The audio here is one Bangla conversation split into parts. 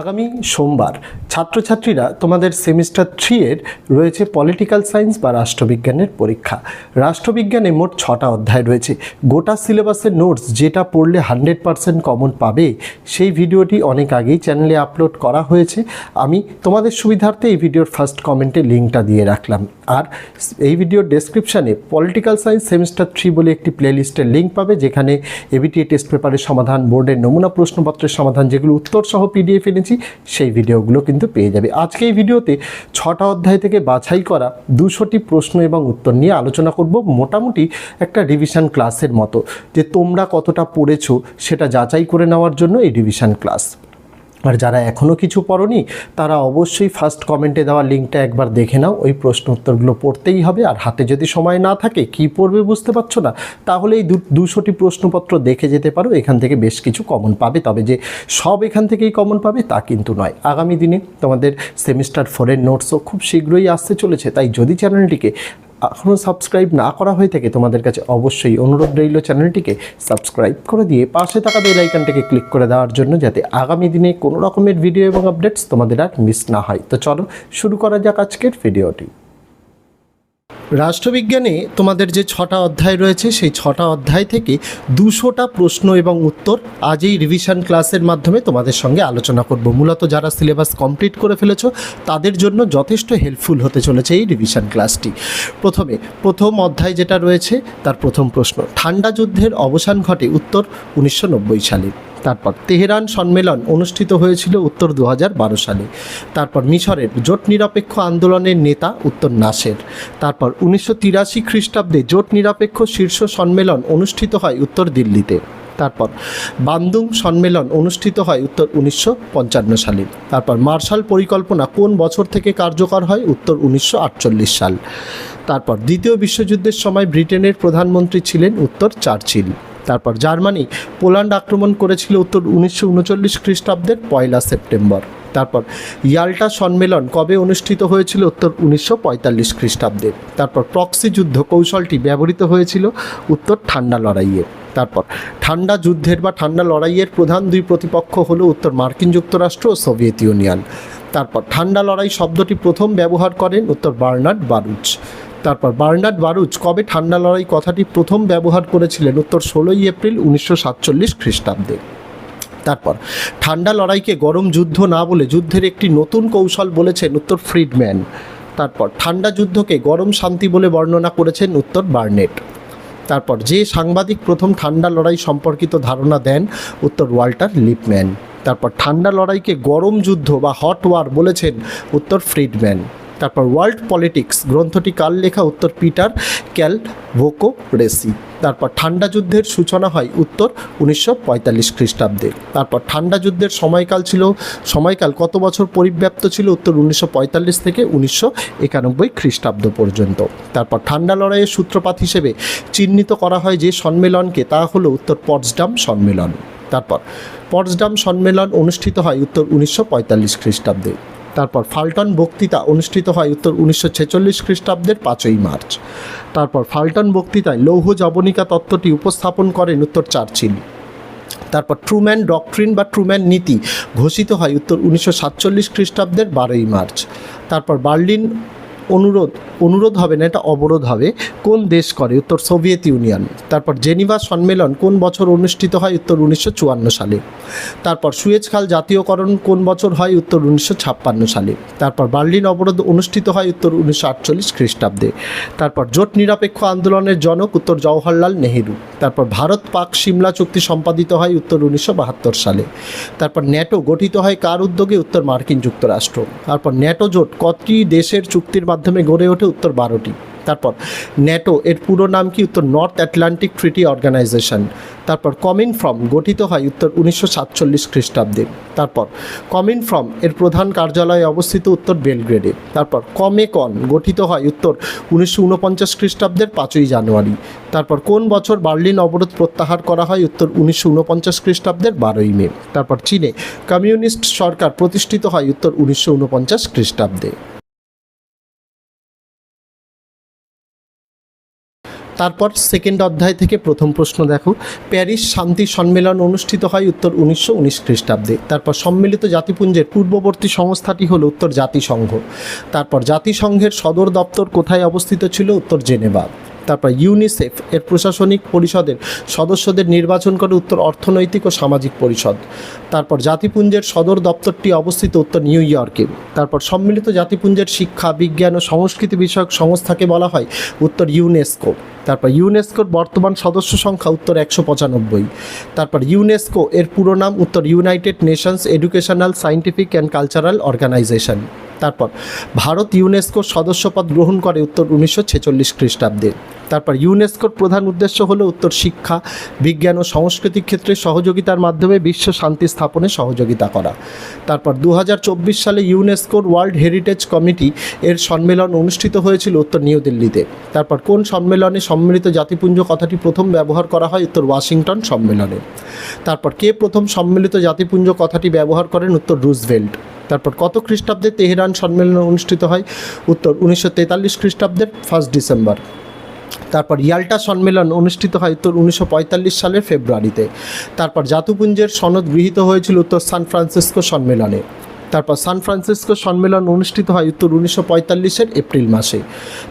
আগামী সোমবার ছাত্রছাত্রীরা তোমাদের সেমিস্টার থ্রি এর রয়েছে পলিটিক্যাল সায়েন্স বা রাষ্ট্রবিজ্ঞানের পরীক্ষা। রাষ্ট্রবিজ্ঞানে মোট ছটা অধ্যায় রয়েছে। গোটা সিলেবাসের নোটস যেটা পড়লে হান্ড্রেড পারসেন্ট কমন পাবে, সেই ভিডিওটি অনেক আগেই চ্যানেলে আপলোড করা হয়েছে। আমি তোমাদের সুবিধার্থে এই ভিডিওর ফার্স্ট কমেন্টে লিঙ্কটা দিয়ে রাখলাম। আর এই ভিডিওর ডেসক্রিপশানে পলিটিক্যাল সায়েন্স সেমিস্টার থ্রি বলে একটি প্লেলিস্টের লিঙ্ক পাবে, যেখানে এবিটিএ টেস্ট পেপারের সমাধান, বোর্ডের নমুনা প্রশ্নপত্রের সমাধান, যেগুলো উত্তর সহ পিডিএফ এনেছি সেই ভিডিওগুলো কিন্তু পেয়ে যাবে। আজকে এই ভিডিওতে ছটা অধ্যায় থেকে বাছাই করা দুশোটি প্রশ্ন এবং উত্তর নিয়ে আলোচনা করব মোটামুটি একটা রিভিশন ক্লাসের মতো। যে তোমরা কতটা পড়েছো সেটা যাচাই করে নেওয়ার জন্য এই রিভিশন ক্লাস আর যারা এখনও কিছু পড়নি, তারা অবশ্যই ফার্স্ট কমেন্টে দেওয়া লিঙ্কটা একবার দেখে নাও, ওই প্রশ্ন উত্তরগুলো পড়তেই হবে। আর হাতে যদি সময় না থাকে, কি পড়বে বুঝতে পারছ না? তাহলে এই দুশোটি প্রশ্নপত্র দেখে যেতে পারো, এখান থেকে বেশ কিছু কমন পাবে। তবে যে সব এখান থেকেই কমন পাবে, তা কিন্তু নয়। আগামী দিনে তোমাদের সেমিস্টার ফোরের নোটসও খুব শীঘ্রই আসতে চলেছে। তাই যদি চ্যানেলটিকে এখনও সাবস্ক্রাইব না করা হয়ে থাকে তোমাদের কাছে অবশ্যই অনুরোধ রইল চ্যানেলটিকে সাবস্ক্রাইব করে দিয়ে পাশে থাকা বেল আইকনটিকে ক্লিক করে দেওয়ার জন্য যাতে আগামী দিনে কোনো রকমের ভিডিও এবং আপডেটস তোমাদের আর মিস না হয়। তো চলো শুরু করা যাক আজকের ভিডিওটি রাষ্ট্রবিজ্ঞানে তোমাদের যে ছটা অধ্যায় রয়েছে, সেই ছটা অধ্যায় থেকে দুশোটা প্রশ্ন এবং উত্তর আজ এই রিভিশন ক্লাসের মাধ্যমে তোমাদের সঙ্গে আলোচনা করব। মূলত যারা সিলেবাস কমপ্লিট করে ফেলেছো, তাদের জন্য যথেষ্ট হেল্পফুল হতে চলেছে এই রিভিশন ক্লাসটি প্রথমে, প্রথম অধ্যায় যেটা রয়েছে, তার প্রথম প্রশ্ন, ঠান্ডা যুদ্ধের অবসান ঘটে উত্তর উনিশশো নব্বই সালে। তারপর তেহরান সম্মেলন অনুষ্ঠিত হয়েছিল উত্তর দু হাজার বারো সালে। তারপর মিশরের জোট নিরপেক্ষ আন্দোলনের নেতা উত্তর নাসের। তারপর উনিশশো তিরাশি খ্রিস্টাব্দে জোট নিরপেক্ষ শীর্ষ সম্মেলন অনুষ্ঠিত হয় উত্তর দিল্লিতে। তারপর বান্দুং সম্মেলন অনুষ্ঠিত হয় উত্তর উনিশশো পঞ্চান্ন সালে। তারপর মার্শাল পরিকল্পনা কোন বছর থেকে কার্যকর হয় উত্তর উনিশশো আটচল্লিশ সাল। তারপর দ্বিতীয় বিশ্বযুদ্ধের সময় ব্রিটেনের প্রধানমন্ত্রী ছিলেন উত্তর চার্চিল। তারপর জার্মানি পোল্যান্ড আক্রমণ করেছিল উত্তর উনিশশো উনচল্লিশ খ্রিস্টাব্দের পয়লা সেপ্টেম্বর। তারপর ইয়াল্টা সম্মেলন কবে অনুষ্ঠিত হয়েছিল উত্তর উনিশশো পঁয়তাল্লিশ খ্রিস্টাব্দে? তারপর প্রক্সি যুদ্ধ কৌশলটি ব্যবহৃত হয়েছিল উত্তর ঠান্ডা লড়াইয়ে। তারপর ঠান্ডা যুদ্ধের বা ঠান্ডা লড়াইয়ের প্রধান দুই প্রতিপক্ষ হল উত্তর মার্কিন যুক্তরাষ্ট্র ও সোভিয়েত ইউনিয়ন। তারপর ঠান্ডা লড়াই শব্দটি প্রথম ব্যবহার করেন উত্তর বার্নার্ড বারুচ। তারপর বার্নার্ড বারুচ কবে ঠান্ডা লড়াই কথাটি প্রথম ব্যবহার করেছিলেন উত্তর ষোলোই এপ্রিল উনিশশো সাতচল্লিশ খ্রিস্টাব্দে? তারপর, ঠান্ডা লড়াইকে গরম যুদ্ধ না বলে যুদ্ধের একটি নতুন কৌশল বলেছেন উত্তর ফ্রিডম্যান। তারপর, ঠান্ডা যুদ্ধকে গরম শান্তি বলে বর্ণনা করেছেন উত্তর বার্নেট। তারপর, যে সাংবাদিক প্রথম ঠান্ডা লড়াই সম্পর্কিত ধারণা দেন উত্তর ওয়াল্টার লিপম্যান। তারপর, ঠান্ডা লড়াইকে গরম যুদ্ধ বা হট ওয়ার বলেছেন উত্তর ফ্রিডম্যান। তারপর ওয়ার্ল্ড পলিটিক্স গ্রন্থটি কাল লেখা? উত্তর পিটার ক্যাল ভোকো রেসি তারপর ঠান্ডা যুদ্ধের সূচনা হয় উত্তর উনিশশো পঁয়তাল্লিশ খ্রিস্টাব্দে। তারপর ঠান্ডা যুদ্ধের সময়কাল ছিল, সময়কাল কত বছর পরিব্যাপ্ত ছিল? উত্তর উনিশশো পঁয়তাল্লিশ থেকে উনিশশো একানব্বই খ্রিস্টাব্দ পর্যন্ত। তারপর ঠান্ডা লড়াইয়ের সূত্রপাত হিসেবে চিহ্নিত করা হয় যে সম্মেলনকে, তা হলো উত্তর পটসডাম সম্মেলন। তারপর পটসডাম সম্মেলন অনুষ্ঠিত হয় উত্তর উনিশশো পঁয়তাল্লিশ খ্রিস্টাব্দে। তারপর ফাল্টন বক্তৃতা অনুষ্ঠিত হয় উত্তর উনিশশো ছেচল্লিশ খ্রিস্টাব্দের পাঁচই মার্চ। তারপর ফাল্টন বক্তৃতায় লৌহ জবনিকা তত্ত্বটি উপস্থাপন করেন উত্তর চার্চিল। তারপর ট্রুম্যান ডকট্রিন বা ট্রুম্যান নীতি ঘোষিত হয় উত্তর উনিশশো সাতচল্লিশ খ্রিস্টাব্দের বারোই মার্চ। তারপর বার্লিন অনুরোধ অনুরোধ হবে না, এটা অবরোধ হবে। কোন দেশ করে? উত্তর সোভিয়েত ইউনিয়ন। তারপর জেনিভা সম্মেলন, কোন বছর অনুষ্ঠিত হয়? উত্তর উনিশশো চুয়ান্ন সালে। তারপর সুয়েজ খাল জাতীয়করণ, কোন বছর হয়? উত্তর উনিশশো ছাপ্পান্ন সালে। তারপর বার্লিন অবরোধ অনুষ্ঠিত হয়? উত্তর উনিশশো আটচল্লিশ খ্রিস্টাব্দে। তারপর জোট নিরপেক্ষ আন্দোলনের জনক, উত্তর জওহরলাল নেহেরু। তারপর ভারত পাক সিমলা চুক্তি সম্পাদিত হয়? উত্তর উনিশশো বাহাত্তর সালে। তারপর ন্যাটো গঠিত হয়? কার উদ্যোগে? উত্তর মার্কিন যুক্তরাষ্ট্র। তারপর ন্যাটো জোট, কতটি দেশের চুক্তির মাধ্যমে গড়ে ওঠে উত্তর বারোটি। তারপর, ন্যাটো, এর পুরো নাম কি উত্তর নর্থ অ্যাটলান্টিক ট্রিটি অর্গানাইজেশন? তারপর, কমিন ফ্রম, গঠিত হয় উত্তর উনিশশো সাতচল্লিশ খ্রিস্টাব্দে। তারপর, কমিন ফ্রম, এর প্রধান কার্যালয়ে অবস্থিত উত্তর বেলগ্রেডে। তারপর, কমেকন, গঠিত হয় উত্তর উনিশশো উনপঞ্চাশ খ্রিস্টাব্দের পাঁচই জানুয়ারি। তারপর, কোন বছর বার্লিন অবরোধ প্রত্যাহার করা হয় উত্তর উনিশশো উনপঞ্চাশ খ্রিস্টাব্দের বারোই মে? তারপর, চীনে কমিউনিস্ট সরকার প্রতিষ্ঠিত হয় উত্তর উনিশশো উনপঞ্চাশ খ্রিস্টাব্দে। তারপর সেকেন্ড অধ্যায় থেকে প্রথম প্রশ্ন দেখো। প্যারিস শান্তি সম্মেলন অনুষ্ঠিত হয় উত্তর উনিশশো উনিশ খ্রিস্টাব্দে। তারপর সম্মিলিত জাতিপুঞ্জের পূর্ববর্তী সংস্থাটি হলো উত্তর জাতিসংঘ। তারপর জাতিসংঘের সদর দপ্তর কোথায় অবস্থিত ছিল? উত্তর জেনেভা। তারপর ইউনিসেফ এর প্রশাসনিক পরিষদের সদস্যদের নির্বাচন করে উত্তর অর্থনৈতিক ও সামাজিক পরিষদ। তারপর জাতিপুঞ্জের সদর দপ্তরটি অবস্থিত উত্তর নিউ ইয়র্কে। তারপর সম্মিলিত জাতিপুঞ্জের শিক্ষা, বিজ্ঞান ও সংস্কৃতি বিষয়ক সংস্থাকে বলা হয় উত্তর ইউনেস্কো। তারপর ইউনেস্কোর বর্তমান সদস্য সংখ্যা উত্তর একশো পঁচানব্বই। তারপর ইউনেস্কো এর পুরো নাম উত্তর United Nations Educational Scientific and Cultural Organization. তারপর ভারত ইউনেস্কোর সদস্যপদ গ্রহণ করে উত্তর উনিশশো ছেচল্লিশ খ্রিস্টাব্দে। তারপর ইউনেস্কোর প্রধান উদ্দেশ্য হল উত্তর শিক্ষা, বিজ্ঞান ও সাংস্কৃতিক ক্ষেত্রে সহযোগিতার মাধ্যমে বিশ্ব শান্তি স্থাপনে সহযোগিতা করা। তারপর দু হাজার চব্বিশ সালে ইউনেস্কোর ওয়ার্ল্ড হেরিটেজ কমিটি এর সম্মেলন অনুষ্ঠিত হয়েছিল উত্তর নিউ দিল্লিতে। তারপর কোন সম্মেলনে সম্মিলিত জাতিপুঞ্জ কথাটি প্রথম ব্যবহার করা হয় উত্তর ওয়াশিংটন সম্মেলনে। তারপর কে প্রথম সম্মিলিত জাতিপুঞ্জ কথাটি ব্যবহার করেন উত্তর রুজভেল্ট। তারপর কত খ্রিস্টাব্দে তেহরান সম্মেলন অনুষ্ঠিত হয়? উত্তর, উনিশশো তেতাল্লিশ খ্রিস্টাব্দের ফার্স্ট ডিসেম্বর তারপর ইয়াল্টা সম্মেলন অনুষ্ঠিত হয় উত্তর, উনিশশো পঁয়তাল্লিশ সালের ফেব্রুয়ারিতে। তারপর জাতুপুঞ্জের সনদ গৃহীত হয়েছিল উত্তর সান ফ্রান্সিসকো সম্মেলনে। তারপর সান ফ্রান্সিসকো সম্মেলন অনুষ্ঠিত হয় উত্তর, উনিশশো পঁয়তাল্লিশের এপ্রিল মাসে।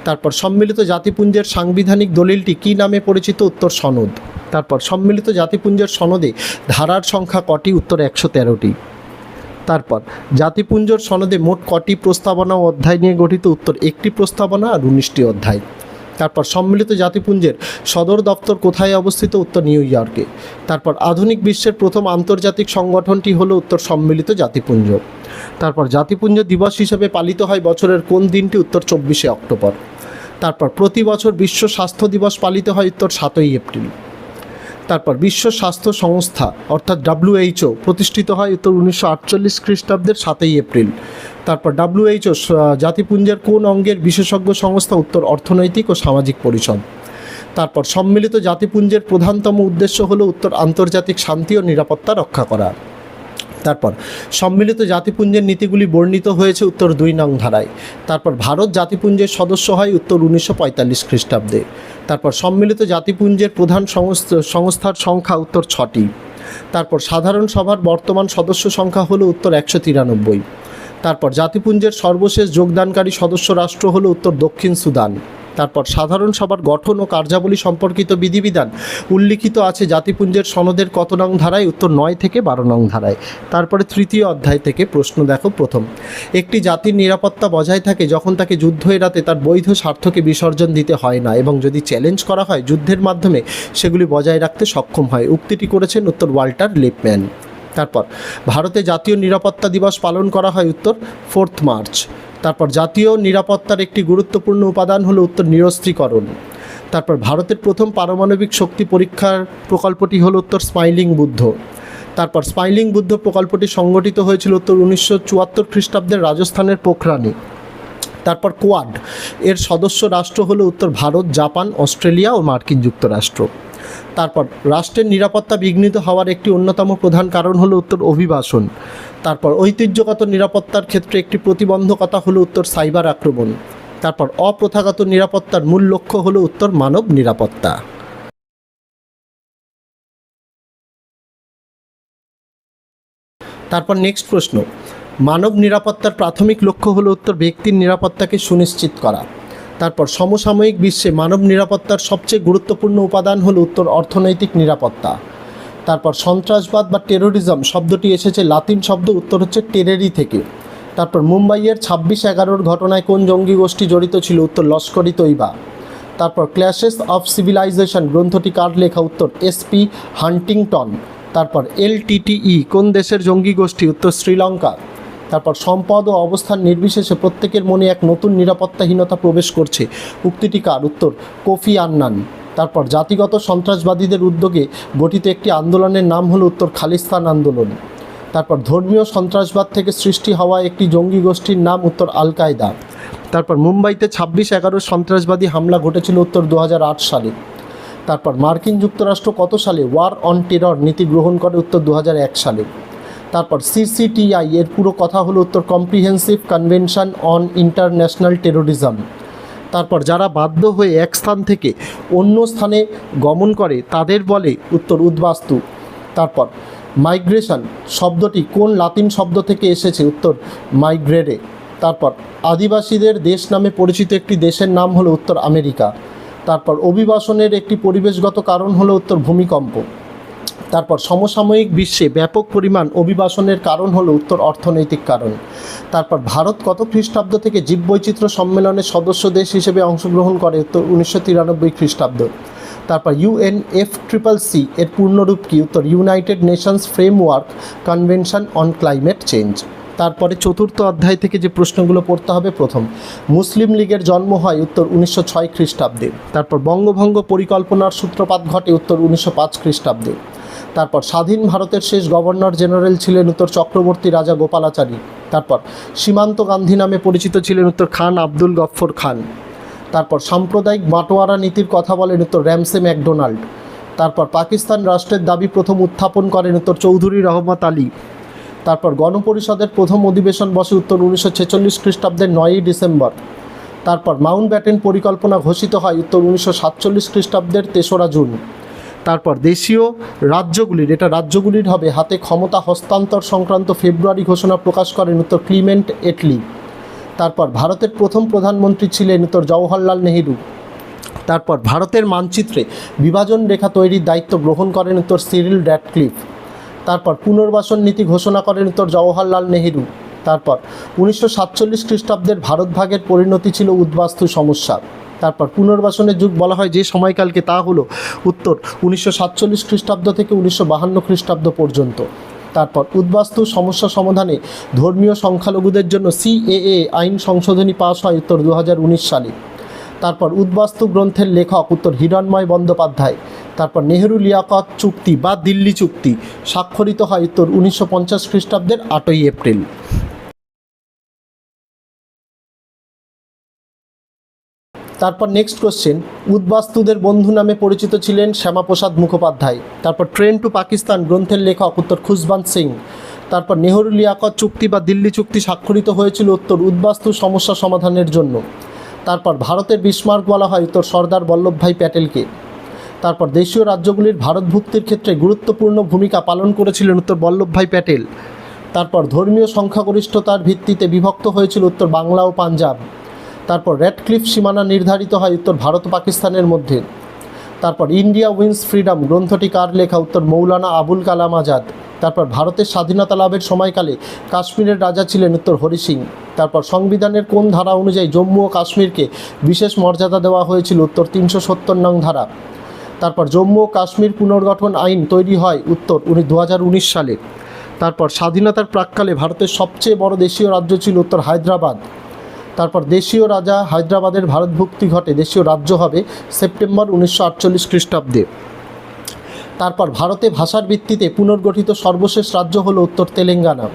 তারপর সম্মিলিত জাতিপুঞ্জের সাংবিধানিক দলিলটি কী নামে পরিচিত? উত্তর, সনদ। তারপর সম্মিলিত জাতিপুঞ্জের সনদে ধারার সংখ্যা কটি? উত্তর, একশো তেরোটি। তারপর, জাতিপুঞ্জর সনদে মোট কটি প্রস্তাবনা ও অধ্যায় নিয়ে গঠিত? উত্তর, একটি প্রস্তাবনা আর উনিশটি অধ্যায়। তারপর, সম্মিলিত জাতিপুঞ্জের সদর দপ্তর কোথায় অবস্থিত? উত্তর, নিউ ইয়র্কে। তারপর, আধুনিক বিশ্বের প্রথম আন্তর্জাতিক সংগঠনটি হলো উত্তর, সম্মিলিত জাতিপুঞ্জ। তারপর, জাতিপুঞ্জ দিবস হিসেবে পালিত হয় বছরের কোন দিনটি? উত্তর, চব্বিশে অক্টোবর। তারপর, প্রতি বছর বিশ্ব স্বাস্থ্য দিবস পালিত হয় উত্তর, সাতই এপ্রিল। তারপর বিশ্ব স্বাস্থ্য সংস্থা, অর্থাৎ ডাব্লিউএইচও প্রতিষ্ঠিত হয় তো উনিশশো আটচল্লিশ খ্রিস্টাব্দের সাতই এপ্রিল। তারপর ডাব্লিউএইচও জাতিপুঞ্জের কোন অঙ্গের বিশেষজ্ঞ সংস্থা উত্তর অর্থনৈতিক ও সামাজিক পরিষদ? তারপর সম্মিলিত জাতিপুঞ্জের প্রধানতম উদ্দেশ্য হল উত্তর আন্তর্জাতিক শান্তি ও নিরাপত্তা রক্ষা করা। তারপর, সম্মিলিত জাতিপুঞ্জের নীতিগুলি বর্ণিত হয়েছে উত্তর দুই নং ধারায়। তারপর, ভারত জাতিপুঞ্জের সদস্য হয় উত্তর উনিশশো পঁয়তাল্লিশ খ্রিস্টাব্দে। তারপর, সম্মিলিত জাতিপুঞ্জের প্রধান সংস্থার সংখ্যা উত্তর ছটি। তারপর, সাধারণ সভার বর্তমান সদস্য সংখ্যা হলো উত্তর একশো তিরানব্বই। তারপর, জাতিপুঞ্জের সর্বশেষ যোগদানকারী সদস্য রাষ্ট্র হলো উত্তর দক্ষিণ সুদান। তারপর সাধারণ সভার গঠন ও কার্যাবলী সম্পর্কিত বিধিবিধান উল্লিখিত আছে জাতিপুঞ্জের সনদের কত নং ধারায়, উত্তর নয় থেকে বারো নং ধারায়। তারপরে তৃতীয় অধ্যায় থেকে প্রশ্ন দেখো প্রথম। একটি জাতির নিরাপত্তা বজায় থাকে যখন তাকে যুদ্ধ এড়াতে তার বৈধ স্বার্থকে বিসর্জন দিতে হয় না এবং যদি চ্যালেঞ্জ করা হয় যুদ্ধের মাধ্যমে, সেগুলি বজায় রাখতে সক্ষম হয়। উক্তিটি করেছেন উত্তর ওয়াল্টার লিপম্যান। তারপর, ভারতে জাতীয় নিরাপত্তা দিবস পালন করা হয় উত্তর, ফোর্থ মার্চ। তারপর জাতীয় নিরাপত্তার একটি গুরুত্বপূর্ণ উপাদান হলো উত্তর নিরস্ত্রীকরণ। তারপর ভারতের প্রথম পারমাণবিক শক্তি পরীক্ষার প্রকল্পটি হলো উত্তর স্মাইলিং বুদ্ধ। তারপর স্মাইলিং বুদ্ধ প্রকল্পটি সংগঠিত হয়েছিল উত্তর উনিশশো চুয়াত্তর খ্রিস্টাব্দের রাজস্থানের পোখরানে। তারপর কোয়াড। এর সদস্য রাষ্ট্র হলো উত্তর ভারত, জাপান, অস্ট্রেলিয়া ও মার্কিন যুক্তরাষ্ট্র। তারপর রাষ্ট্রের নিরাপত্তা বিঘ্নিত হওয়ার একটি অন্যতম প্রধান কারণ হলো উত্তর অভিবাসন। তারপর ঐতিহ্যগত নিরাপত্তার ক্ষেত্রে একটি প্রতিবন্ধকতা হলো উত্তর সাইবার আক্রমণ। তারপর অপ্রথাগত নিরাপত্তার মূল লক্ষ্য হলো উত্তর মানব নিরাপত্তা। তারপর নেক্সট প্রশ্ন। মানব নিরাপত্তার প্রাথমিক লক্ষ্য হলো উত্তর ব্যক্তির নিরাপত্তাকে সুনিশ্চিত করা। তারপর সমসাময়িক বিশ্বে মানব নিরাপত্তার সবচেয়ে গুরুত্বপূর্ণ উপাদান হলো উত্তর অর্থনৈতিক নিরাপত্তা। তারপর সন্ত্রাসবাদ বা টেরোরিজম শব্দটি এসেছে লাতিন শব্দ, উত্তর হচ্ছে টেরেরি থেকে। তারপর মুম্বাইয়ের ছাব্বিশ এগারোর ঘটনায় কোন জঙ্গি গোষ্ঠী জড়িত ছিল, উত্তর লস্করি তৈবা। তারপর ক্ল্যাশেস অফ সিভিলাইজেশন গ্রন্থটি কার লেখা, উত্তর এসপি হান্টিংটন তারপর এলটিটিই কোন দেশের জঙ্গি গোষ্ঠী, উত্তর শ্রীলঙ্কা। তারপর সম্পদ ও অবস্থান নির্বিশেষে প্রত্যেকের মনে এক নতুন নিরাপত্তাহীনতা প্রবেশ করছে। উক্তিটি কার? উত্তর, কোফি আন্নান। তারপর, জাতিগত সন্ত্রাসবাদীদের উদ্যোগে গঠিত একটি আন্দোলনের নাম হলো উত্তর খালিস্তান আন্দোলন। তারপর, ধর্মীয় সন্ত্রাসবাদ থেকে সৃষ্টি হওয়া একটি জঙ্গি গোষ্ঠীর নাম উত্তর আল কায়দা তারপর, মুম্বাইতে ছাব্বিশ এগারো সন্ত্রাসবাদী হামলা ঘটেছিল উত্তর দু হাজার আট সালে। তারপর, মার্কিন যুক্তরাষ্ট্র কত সালে ওয়ার অন টেরর নীতি গ্রহণ করে উত্তর দু হাজার এক সালে? তারপর সিসিটিআই এর পুরো কথা হলো উত্তর Comprehensive Convention on International Terrorism তারপর যারা বাধ্য হয়ে এক স্থান থেকে অন্য স্থানে গমন করে, তাদের বলে উত্তর উদ্বাস্তু। তারপর মাইগ্রেশন শব্দটি কোন লাতিন শব্দ থেকে এসেছে? উত্তর মাইগ্রেরে তারপর, আদিবাসীদের দেশ নামে পরিচিত একটি দেশের নাম হলো উত্তর আমেরিকা। তারপর, অভিবাসনের একটি পরিবেশগত কারণ হলো উত্তর ভূমিকম্প। তারপর সমসাময়িক বিশ্বে ব্যাপক পরিমাণ অভিবাসনের কারণ হলো উত্তর অর্থনৈতিক কারণ। তারপর ভারত কত খ্রিস্টাব্দ থেকে জীববৈচিত্র্য সম্মেলনের সদস্য দেশ হিসেবে অংশগ্রহণ করে উত্তর উনিশশো তিরানব্বই খ্রিস্টাব্দ। তারপর ইউএনএফ ট্রিপল সি এর পূর্ণরূপ কি? উত্তর United Nations Framework Convention on Climate Change তারপরে চতুর্থ অধ্যায় থেকে যে প্রশ্নগুলো পড়তে হবে, প্রথম, মুসলিম লীগের জন্ম হয় উত্তর উনিশশো ছয় খ্রিস্টাব্দে। তারপর বঙ্গভঙ্গ পরিকল্পনার সূত্রপাত ঘটে উত্তর উনিশশো পাঁচ খ্রিস্টাব্দে। তারপর স্বাধীন ভারতের শেষ গভর্নর জেনারেল ছিলেন উত্তর চক্রবর্তী রাজা গোপালাচারী। তারপর সীমান্ত গান্ধী নামে পরিচিত ছিলেন উত্তর খান আব্দুল গফ্ফর খান। তারপর সাম্প্রদায়িক বাটোয়ারা নীতির কথা বলেন উত্তর র্যামসে ম্যাকডোনাল্ড। তারপর পাকিস্তান রাষ্ট্রের দাবি প্রথম উত্থাপন করেন উত্তর চৌধুরী রহমত আলী। তারপর গণপরিষদের প্রথম অধিবেশন বসে উত্তর উনিশশো ছেচল্লিশ খ্রিস্টাব্দের নয়ই ডিসেম্বর। তারপর মাউন্ট ব্যাটেন পরিকল্পনা ঘোষিত হয় উত্তর উনিশশো সাতচল্লিশ খ্রিস্টাব্দের তেসরা জুন। তারপর দেশীয় রাজ্যগুলির, এটা রাজ্যগুলির হবে, হাতে ক্ষমতা হস্তান্তর সংক্রান্ত ফেব্রুয়ারি ঘোষণা প্রকাশ করেন উত্তর ক্লিমেন্ট এটলি। তারপর ভারতের প্রথম প্রধানমন্ত্রী ছিলেন উত্তর জওহরলাল নেহেরু। তারপর ভারতের মানচিত্রে বিভাজন রেখা তৈরির দায়িত্ব গ্রহণ করেন উত্তর সিরিল ড্যাটক্লিফ তারপর পুনর্বাসন নীতি ঘোষণা করেন উত্তর জওহরলাল নেহেরু। তারপর উনিশশো সাতচল্লিশ খ্রিস্টাব্দের ভারত ভাগের পরিণতি ছিল উদ্বাস্তু সমস্যা। তারপর পুনর্বাসনের যুগ বলা হয় যে সময়কালকে তা হলো উত্তর উনিশশো সাতচল্লিশ খ্রিস্টাব্দ থেকে উনিশশো বাহান্ন খ্রিস্টাব্দ পর্যন্ত। তারপর উদ্বাস্তু সমস্যা সমাধানে ধর্মীয় সংখ্যালঘুদের জন্য সিএএ আইন সংশোধনী পাস হয় উত্তর দু হাজার উনিশ সালে। তারপর উদ্বাস্তু গ্রন্থের লেখক উত্তর হিরণময় বন্দ্যোপাধ্যায়। তারপর নেহেরু লিয়াকত চুক্তি বা দিল্লি চুক্তি স্বাক্ষরিত হয় উত্তর উনিশশো পঞ্চাশ খ্রিস্টাব্দের আটই এপ্রিল। তারপর নেক্সট কোশ্চেন উদ্বাস্তুদের বন্ধু নামে পরিচিত ছিলেন শ্যামাপ্রসাদ মুখোপাধ্যায়। তারপর ট্রেন টু পাকিস্তান গ্রন্থের লেখক উত্তর খুশবন্ত সিং। তারপর নেহরু লিয়াকত চুক্তি বা দিল্লি চুক্তি স্বাক্ষরিত হয়েছিল উত্তর উদ্বাস্তু সমস্যা সমাধানের জন্য। তারপর ভারতের বিস্মার্ক বলা হয় উত্তর সর্দার বল্লভভাই প্যাটেলকে। তারপর দেশীয় রাজ্যগুলির ভারতভুক্তির ক্ষেত্রে গুরুত্বপূর্ণ ভূমিকা পালন করেছিলেন উত্তর বল্লভভাই প্যাটেল। তারপর ধর্মীয় সংখ্যাগরিষ্ঠতার ভিত্তিতে বিভক্ত হয়েছিল উত্তর বাংলা ও পাঞ্জাব। তারপর রেডক্লিফ সীমানা নির্ধারিত হয় উত্তর ভারত পাকিস্তানের মধ্যে। তারপর ইন্ডিয়া উইন্স ফ্রিডম গ্রন্থটি কার লেখা? উত্তর মৌলানা আবুল কালাম আজাদ। তারপর ভারতের স্বাধীনতা লাভের সময়কালে কাশ্মীরের রাজা ছিলেন উত্তর হরি সিং। তারপর সংবিধানের কোন ধারা অনুযায়ী জম্মু ও কাশ্মীরকে বিশেষ মর্যাদা দেওয়া হয়েছিল? উত্তর তিনশো সত্তর নং ধারা। তারপর জম্মু ও কাশ্মীর পুনর্গঠন আইন তৈরি হয় উত্তর উনি দু হাজার উনিশ সালে। তারপর স্বাধীনতার প্রাককালে ভারতের সবচেয়ে বড় দেশীয় রাজ্য ছিল উত্তর হায়দ্রাবাদ। তারপর দেশীয় রাজা হায়দ্রাবাদের ভারতভুক্তি ঘটে, দেশীয় রাজ্য হবে সেপ্টেম্বর উনিশশো আটচল্লিশ খ্রিস্টাব্দে। তারপর ভারতে ভাষার ভিত্তিতে পুনর্গঠিত সর্বশেষ রাজ্য হলো উত্তর তেলেঙ্গানা।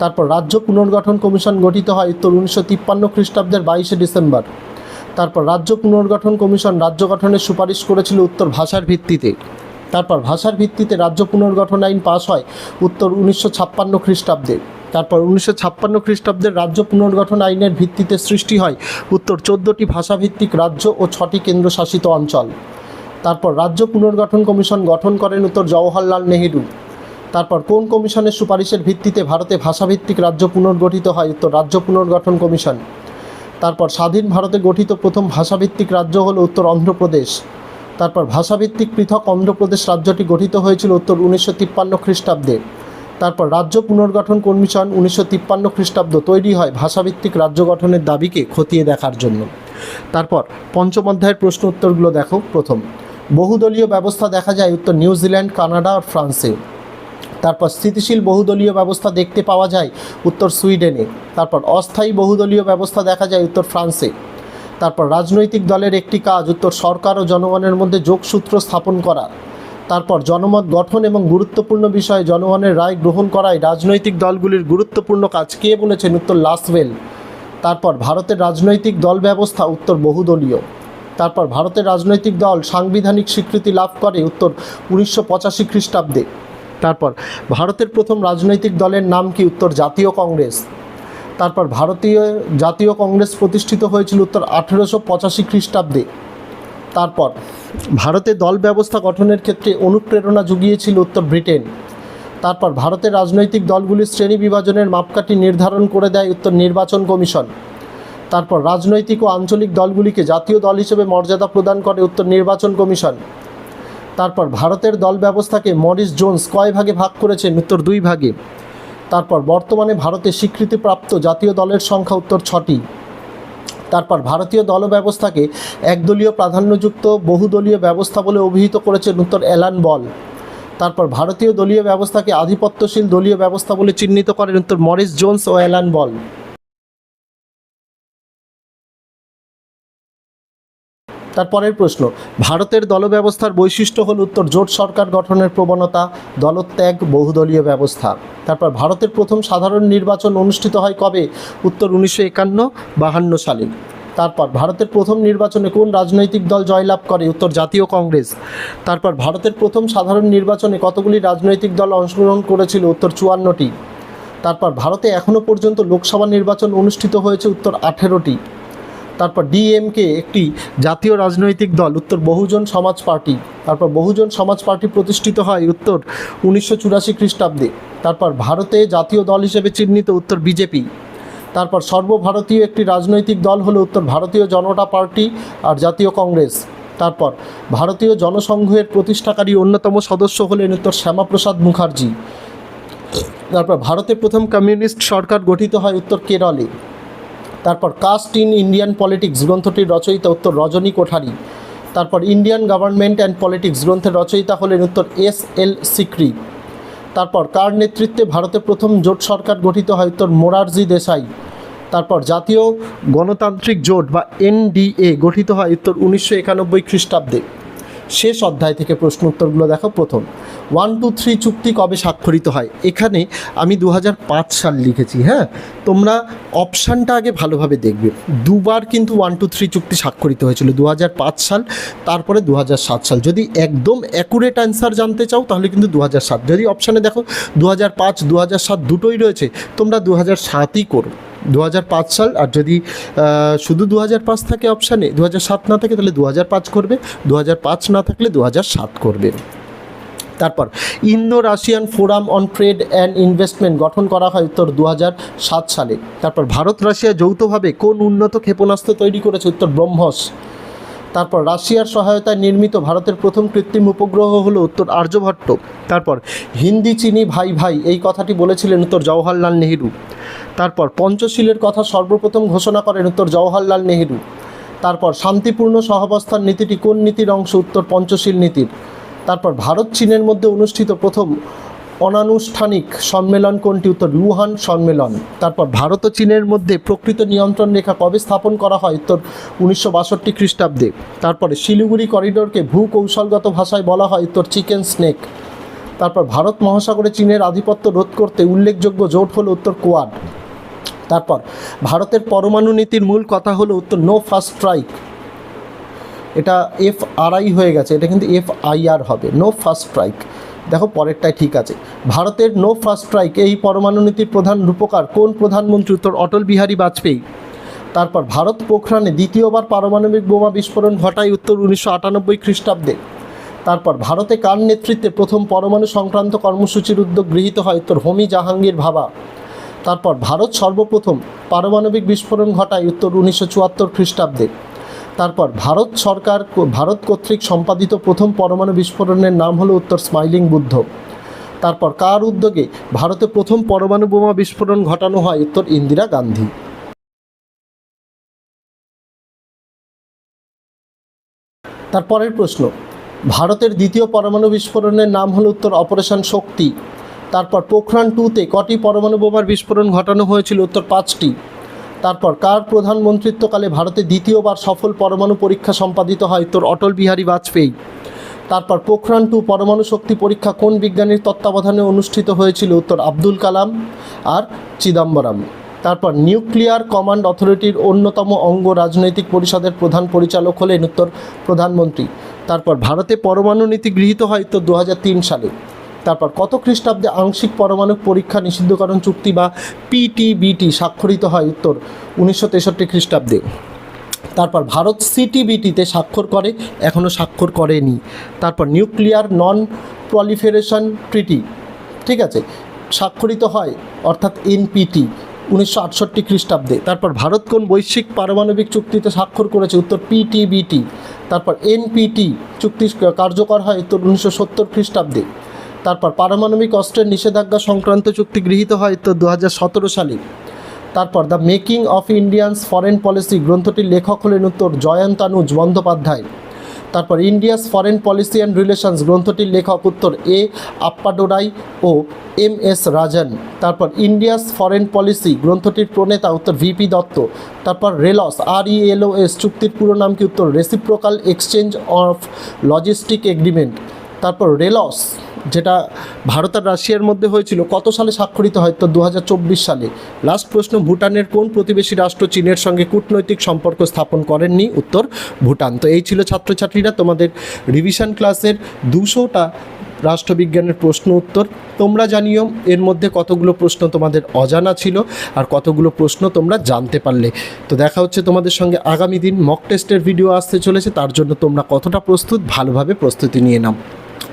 তারপর রাজ্য পুনর্গঠন কমিশন গঠিত হয় উত্তর উনিশশো তিপ্পান্ন খ্রিস্টাব্দের বাইশে ডিসেম্বর। তারপর রাজ্য পুনর্গঠন কমিশন রাজ্য গঠনের সুপারিশ করেছিল উত্তর ভাষার ভিত্তিতে। তারপর ভাষার ভিত্তিতে রাজ্য পুনর্গঠন আইন পাস হয় উত্তর উনিশশো ছাপ্পান্ন খ্রিস্টাব্দে। তারপর উনিশশো ছাপ্পান্ন খ্রিস্টাব্দের রাজ্য পুনর্গঠন আইনের ভিত্তিতে সৃষ্টি হয় উত্তর চোদ্দোটি ভাষাভিত্তিক রাজ্য ও ছটি কেন্দ্রশাসিত অঞ্চল। তারপর রাজ্য পুনর্গঠন কমিশন গঠন করেন উত্তর জওহরলাল নেহেরু। তারপর কোন কমিশনের সুপারিশের ভিত্তিতে ভারতে ভাষাভিত্তিক রাজ্য পুনর্গঠিত হয় উত্তর রাজ্য পুনর্গঠন কমিশন। তারপর স্বাধীন ভারতে গঠিত প্রথম ভাষাভিত্তিক রাজ্য হল উত্তর অন্ধ্রপ্রদেশ। তারপর ভাষাভিত্তিক পৃথক অন্ধ্রপ্রদেশ রাজ্যটি গঠিত হয়েছিল উত্তর উনিশশো তিপ্পান্ন খ্রিস্টাব্দে। তারপর রাজ্য পুনর্গঠন কমিশন উনিশশো তিপ্পান্ন খ্রিস্টাব্দ তৈরি হয় ভাষাভিত্তিক রাজ্য গঠনের দাবিকে খতিয়ে দেখার জন্য। তারপর পঞ্চম অধ্যায়ের প্রশ্ন উত্তরগুলো দেখো। প্রথম, বহুদলীয় ব্যবস্থা দেখা যায় উত্তর নিউজিল্যান্ড কানাডা আর ফ্রান্সে। তারপর স্থিতিশীল বহুদলীয় ব্যবস্থা দেখতে পাওয়া যায় উত্তর সুইডেনে। তারপর অস্থায়ী বহুদলীয় ব্যবস্থা দেখা যায় উত্তর ফ্রান্সে। তারপর রাজনৈতিক দলের একটি কাজ, উত্তর সরকার ও জনগণের মধ্যে যোগসূত্র স্থাপন করা। তারপর জনমত গঠন এবং গুরুত্বপূর্ণ বিষয়ে জনগণের রায় গ্রহণ করাই রাজনৈতিক দলগুলির গুরুত্বপূর্ণ কাজ কে বলেছেন উত্তর লাসওয়েল তারপর ভারতের রাজনৈতিক দল ব্যবস্থা, উত্তর বহুদলীয়। তারপর ভারতের রাজনৈতিক দল সাংবিধানিক স্বীকৃতি লাভ করে, উত্তর উনিশশো পঁচাশি খ্রিস্টাব্দে। তারপর ভারতের প্রথম রাজনৈতিক দলের নাম কি উত্তর জাতীয় কংগ্রেস? তারপর ভারতীয় জাতীয় কংগ্রেস প্রতিষ্ঠিত হয়েছিল উত্তর আঠেরোশো পঁচাশি খ্রিস্টাব্দে। তারপর, ভারতে দল ব্যবস্থা গঠনের ক্ষেত্রে অনুপ্রেরণা জুগিয়েছিল উত্তর ব্রিটেন। তারপর, ভারতের রাজনৈতিক দলগুলির শ্রেণি বিভাজনের মাপকাঠি নির্ধারণ করে দেয় উত্তর নির্বাচন কমিশন। তারপর, রাজনৈতিক ও আঞ্চলিক দলগুলিকে জাতীয় দল হিসেবে মর্যাদা প্রদান করে উত্তর নির্বাচন কমিশন। তারপর, ভারতের দল ব্যবস্থাকে মরিস জোন্স কয় ভাগে ভাগ করেছেন উত্তর দুই ভাগে। তারপর, বর্তমানে ভারতে স্বীকৃতিপ্রাপ্ত জাতীয় দলের সংখ্যা উত্তর ছটি। তারপর ভারতীয় দল ব্যবস্থাকে একদলীয় প্রাধান্যযুক্ত বহুদলীয় ব্যবস্থা বলে অভিহিত করেছে নূতন অ্যালান বল। তারপর ভারতীয় দলীয় ব্যবস্থাকে আধিপত্যশীল দলীয় ব্যবস্থা বলে চিহ্নিত করেন উত্তর মরিস জোন্স ও অ্যালান বল। তারপরের প্রশ্ন, ভারতের দলব্যবস্থার বৈশিষ্ট্য হল উত্তর জোট সরকার গঠনের প্রবণতা, দলত্যাগ, বহুদলীয় ব্যবস্থা। তারপর, ভারতের প্রথম সাধারণ নির্বাচন অনুষ্ঠিত হয় কবে? উত্তর উনিশশো একান্ন, বাহান্ন সালে। তারপর, ভারতের প্রথম নির্বাচনে কোন রাজনৈতিক দল জয়লাভ করে? উত্তর, জাতীয় কংগ্রেস। তারপর, ভারতের প্রথম সাধারণ নির্বাচনে কতগুলি রাজনৈতিক দল অংশগ্রহণ করেছিল? উত্তর, চুয়ান্নটি। তারপর, ভারতে এখনও পর্যন্ত লোকসভা নির্বাচন অনুষ্ঠিত হয়েছে, উত্তর, আঠেরোটি। তারপর ডিএমকে একটি জাতীয় রাজনৈতিক দল, উত্তর বহুজন সমাজ পার্টি, তারপর বহুজন সমাজ পার্টি প্রতিষ্ঠিত হয় উত্তর উনিশশো চুরাশি খ্রিস্টাব্দে, তারপর ভারতে জাতীয় দল হিসেবে চিহ্নিত উত্তর বিজেপি, তারপর সর্বভারতীয় একটি রাজনৈতিক দল হলো উত্তর ভারতীয় জনতা পার্টি আর জাতীয় কংগ্রেস, তারপর ভারতীয় জনসংঘের প্রতিষ্ঠাকারী অন্যতম সদস্য হলেন উত্তর শ্যামাপ্রসাদ মুখার্জি, তারপর ভারতে প্রথম কমিউনিস্ট সরকার গঠিত হয় উত্তর কেরলে তারপর কাস্ট ইন ইন্ডিয়ান পলিটিক্স, গ্রন্থটির রচয়িতা উত্তর রজনী কোঠারি। তারপর ইন্ডিয়ান গভর্নমেন্ট অ্যান্ড পলিটিক্স, গ্রন্থের রচয়িতা হলেন উত্তর এস এল সিক্রি। তারপর কার নেতৃত্বে ভারতে প্রথম জোট সরকার গঠিত হয় উত্তর মোরারজি দেশাই। তারপর জাতীয় গণতান্ত্রিক জোট বা এনডিএ গঠিত হয় উত্তর উনিশশো একানব্বই খ্রিস্টাব্দে। শেষ অধ্যায় থেকে প্রশ্ন উত্তরগুলো দেখো প্রথম। ওয়ান টু থ্রি চুক্তি কবে স্বাক্ষরিত হয়? এখানে আমি দু হাজার পাঁচ সাল লিখেছি হ্যাঁ? তোমরা অপশানটা আগে ভালোভাবে দেখবে। দুবার কিন্তু ওয়ান টু থ্রি চুক্তি স্বাক্ষরিত হয়েছিল দু হাজার পাঁচ সাল, তারপরে দু হাজার সাত সাল। যদি একদম অ্যাকুরেট অ্যান্সার জানতে চাও, তাহলে কিন্তু দু যদি অপশানে দেখো দু হাজার পাঁচ দুটোই রয়েছে, তোমরা দু হাজার সাতই করো। দু হাজার পাঁচ সাল, আর যদি শুধু দু থাকে অপশানে দু না থাকে তাহলে দু করবে দু না থাকলে দু করবে। তারপর Indo Russian Forum on Trade and Investment গঠন করা হয় উত্তর দু সালে। তারপর ভারত রাশিয়া যৌথভাবে কোন উন্নত ক্ষেপণাস্ত্র তৈরি করেছে? উত্তর ব্রহ্মস। তারপর রাশিয়ার সহায়তায় নির্মিত ভারতের প্রথম কৃত্রিম উপগ্রহ হলো উত্তর আর্যভট্ট। তারপর হিন্দি চিনি ভাই ভাই, এই কথাটি বলেছিলেন উত্তর জওহরলাল নেহেরু। তারপর পঞ্চশীলের কথা সর্বপ্রথম ঘোষণা করেন উত্তর জওহরলাল নেহেরু। তারপর শান্তিপূর্ণ সহাবস্থান নীতিটি কোন নীতির অংশ উত্তর পঞ্চশীল নীতির? তারপর ভারত চীনের মধ্যে অনুষ্ঠিত প্রথম অনানুষ্ঠানিক সম্মেলন কোনটি? উত্তর লুহান সম্মেলন। তারপর ভারত ও চীনের মধ্যে প্রকৃত নিয়ন্ত্রণ রেখা কবে স্থাপন করা হয়? উত্তর, উনিশশো বাষট্টি খ্রিস্টাব্দে। তারপরে শিলিগুড়ি করিডোরকে ভূকৌশলগত ভাষায় বলা হয়, উত্তর, চিকেন স্নেক। তারপর ভারত মহাসাগরে চীনের আধিপত্য রোধ করতে উল্লেখযোগ্য জোট হলো, উত্তর, কোয়াড। তারপর ভারতের পরমাণু নীতির মূল কথা হলো, উত্তর নো ফার্স্ট স্ট্রাইক এটা এফ আর আই হয়ে গেছে, এটা কিন্তু এফ আই আর হবে নো ফার্স্ট স্ট্রাইক দেখো পরেরটাই ঠিক আছে। ভারতের নো ফার্স্ট স্ট্রাইক এই পরমাণু নীতির প্রধান রূপকার কোন প্রধানমন্ত্রী উত্তর অটল বিহারী বাজপেয়ী? তারপর ভারত পোখরানে দ্বিতীয়বার পারমাণবিক বোমা বিস্ফোরণ ঘটায় উত্তর উনিশশো আটানব্বই খ্রিস্টাব্দে। তারপর ভারতে কার নেতৃত্বে প্রথম পরমাণু সংক্রান্ত কর্মসূচির উদ্যোগ গৃহীত হয় উত্তর হোমি জাহাঙ্গীর ভাবা? তারপর ভারত সর্বপ্রথম পারমাণবিক বিস্ফোরণ ঘটায় উত্তর উনিশশো চুয়াত্তর খ্রিস্টাব্দে। তারপর ভারত সরকার ভারত কর্তৃক সম্পাদিত প্রথম পরমাণু বিস্ফোরণের নাম হলো উত্তর স্মাইলিং বুদ্ধ। তারপর কার উদ্যোগে ভারতে প্রথম পরমাণু বোমা বিস্ফোরণ ঘটানো হয় উত্তর ইন্দিরা গান্ধী। তারপরের প্রশ্ন, ভারতের দ্বিতীয় পরমাণু বিস্ফোরণের নাম হলো উত্তর অপারেশন শক্তি। তারপর পোখরান টুতে কটি পরমাণু বোমার বিস্ফোরণ ঘটানো হয়েছিল উত্তর পাঁচটি। তারপর কার প্রধানমন্ত্রিত্বকালে ভারতে দ্বিতীয়বার সফল পরমাণু পরীক্ষা সম্পাদিত হয় উত্তর অটল বিহারী বাজপেয়ী? তারপর পোখরান টু পরমাণু শক্তি পরীক্ষা কোন বিজ্ঞানীর তত্ত্বাবধানে অনুষ্ঠিত হয়েছিল উত্তর আব্দুল কালাম আর চিদম্বরম? তারপর নিউক্লিয়ার কমান্ড অথরিটির অন্যতম অঙ্গ রাজনৈতিক পরিষদের প্রধান পরিচালক হলেন উত্তর প্রধানমন্ত্রী। তারপর ভারতে পরমাণু নীতি গৃহীত হয় উত্তর দু সালে। তারপর কত খ্রিস্টাব্দে আংশিক পরমাণু পরীক্ষা নিষিদ্ধকরণ চুক্তি বা পিটিবিটি স্বাক্ষরিত হয়? উত্তর, উনিশশো তেষট্টি খ্রিস্টাব্দে। তারপর ভারত সিটিবিটিতে স্বাক্ষর করে এখনও স্বাক্ষর করেনি। তারপর নিউক্লিয়ার নন প্রলিফারেশন ট্রিটি, ঠিক আছে, স্বাক্ষরিত হয়, অর্থাৎ এনপিটি উনিশশো আটষট্টি খ্রিস্টাব্দে। তারপর ভারত কোন বৈশ্বিক পারমাণবিক চুক্তিতে স্বাক্ষর করেছে? উত্তর পিটিবিটি তারপর এনপিটি চুক্তি কার্যকর হয়, উত্তর, উনিশশো সত্তর খ্রিস্টাব্দে। তারপর পারমাণবিক অস্ত্রের নিষেধাজ্ঞা সংক্রান্ত চুক্তি গৃহীত হয় তো দু হাজার সতেরো সালে। তারপর The Making of Indians Foreign Policy গ্রন্থটির লেখক হলেন উত্তর জয়ন্তানুজ বন্দ্যোপাধ্যায়। তারপর India's Foreign Policy and Relations গ্রন্থটির লেখক উত্তর এ আপ্পাডোরাই ও এম এস রাজন। তারপর ইন্ডিয়াস ফরেন পলিসি গ্রন্থটির প্রণেতা উত্তর ভিপি দত্ত। তারপর রেলস আর ই এল এস চুক্তির পুরো নাম কি উত্তর? Reciprocal Exchange of Logistic Agreement তারপর রেলস, যেটা ভারত আর রাশিয়ার মধ্যে হয়েছিল, কত সালে স্বাক্ষরিত হয় তো দু হাজার চব্বিশ সালে? লাস্ট প্রশ্ন, ভুটানের কোন প্রতিবেশী রাষ্ট্র চীনের সঙ্গে কূটনৈতিক সম্পর্ক স্থাপন করেননি? উত্তর, ভুটান। তো এই ছিল ছাত্রছাত্রীরা, তোমাদের রিভিশন ক্লাসের দুশোটা রাষ্ট্রবিজ্ঞানের প্রশ্ন উত্তর। তোমরা জানিও, এর মধ্যে কতগুলো প্রশ্ন তোমাদের অজানা ছিল আর কতগুলো প্রশ্ন তোমরা জানতে পারলে। তো দেখা হচ্ছে তোমাদের সঙ্গে আগামী দিন। মক টেস্টের ভিডিও আসতে চলেছে, তার জন্য তোমরা কতটা প্রস্তুত, ভালোভাবে প্রস্তুতি নিয়ে নাও।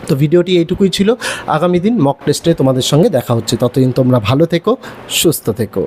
তো ভিডিওটি এইটুকুই ছিল। আগামী দিন মক টেস্টে তোমাদের সঙ্গে দেখা হচ্ছে। ততদিন তোমরা ভালো থেকো, সুস্থ থেকো।